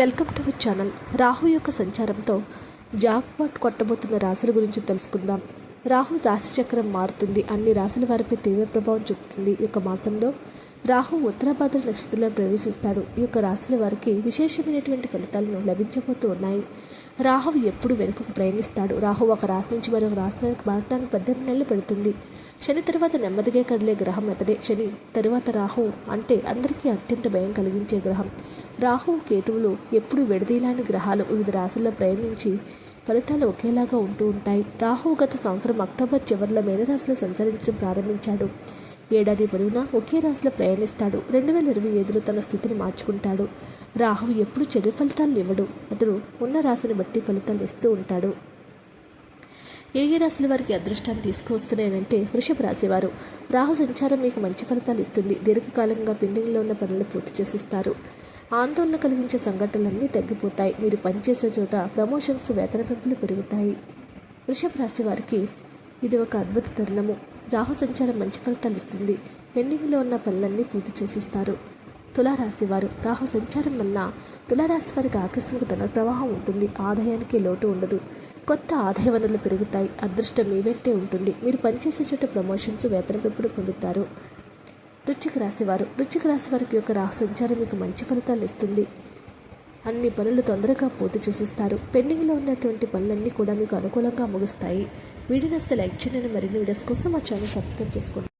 Welcome to our channel. Rahu యొక్క సంచారంతో jackpot కొట్టబోతున్న రాశుల గురించి తెలుసుకుందాం. రాహు రాశి చక్రం మారుతుంది. అన్ని రాశుల వారిపై తీవ్ర ప్రభావం చూపుతుంది. ఈ యొక్క మాసంలో రాహు ఉత్తరాభాద్ర నక్షత్రంలో ప్రవేశిస్తాడు. ఈ యొక్క రాశుల వారికి విశేషమైనటువంటి ఫలితాలను లభించబోతూ ఉన్నాయి. రాహువు ఎప్పుడు వెనుకకు ప్రయాణిస్తాడు. రాహు ఒక రాశి నుంచి మరొక రాష్ట్రానికి మారడానికి పద్దెనిమిది నెలలు పెడుతుంది. శని తర్వాత నెమ్మదిగా కదిలే గ్రహం అతడే. శని తరువాత రాహు అంటే అందరికీ అత్యంత భయం కలిగించే గ్రహం. రాహు కేతువులు ఎప్పుడు విడదీలాని గ్రహాలు వివిధ రాశుల్లో ప్రయాణించి ఫలితాలు ఒకేలాగా ఉంటూ ఉంటాయి. రాహు గత సంవత్సరం అక్టోబర్ చివరిలో మేనరాశిలో సంచరించడం ప్రారంభించాడు. ఏడాది పొడవునా ఒకే రాశిలో ప్రయాణిస్తాడు. రెండు వేల ఇరవై ఐదులో తన స్థితిని మార్చుకుంటాడు. రాహువు ఎప్పుడు చెడు ఫలితాలను ఇవ్వడు. అతడు ఉన్న రాశిని బట్టి ఫలితాలు ఇస్తూ ఉంటాడు. ఏ ఏ రాశుల వారికి అదృష్టాన్ని తీసుకువస్తున్నాయంటే వృషభ రాశివారు. రాహు సంచారం మీకు మంచి ఫలితాలు ఇస్తుంది. దీర్ఘకాలంగా పెండింగ్లో ఉన్న పనులు పూర్తి చేసిస్తారు. ఆందోళన కలిగించే సంఘటనలన్నీ తగ్గిపోతాయి. మీరు పనిచేసే చోట ప్రమోషన్స్ వేతన పెంపులు పెరుగుతాయి. వృషభ రాశి వారికి ఇది ఒక అద్భుత తరుణము. రాహు సంచారం మంచి ఫలితాలు ఇస్తుంది. పెండింగ్లో ఉన్న పనులన్నీ పూర్తి చేసిస్తారు. తులారాశి వారు రాహు సంచారం వల్ల తులారాశి వారికి ఆకస్మిక ధన ప్రవాహం ఉంటుంది. ఆదాయానికి లోటు ఉండదు. కొత్త ఆదాయ వనరులు పెరుగుతాయి. అదృష్టం మీ వెంటే ఉంటుంది. మీరు పనిచేసే చోట ప్రమోషన్స్ వేతన పెంపుడు పొందుతారు. వృచ్చిక రాశి వారు వృచ్చిక రాశి వారికి యొక్క రాహు సంచారం మీకు మంచి ఫలితాలు ఇస్తుంది. అన్ని పనులు తొందరగా పూర్తి చేసిస్తారు. పెండింగ్లో ఉన్నటువంటి పనులన్నీ కూడా మీకు అనుకూలంగా ముగుస్తాయి. వీడియో నస్తే లైక్ చేయండి. మరిన్ని వీడియోస్ కోసం మా ఛానల్ సబ్స్క్రైబ్ చేసుకోండి.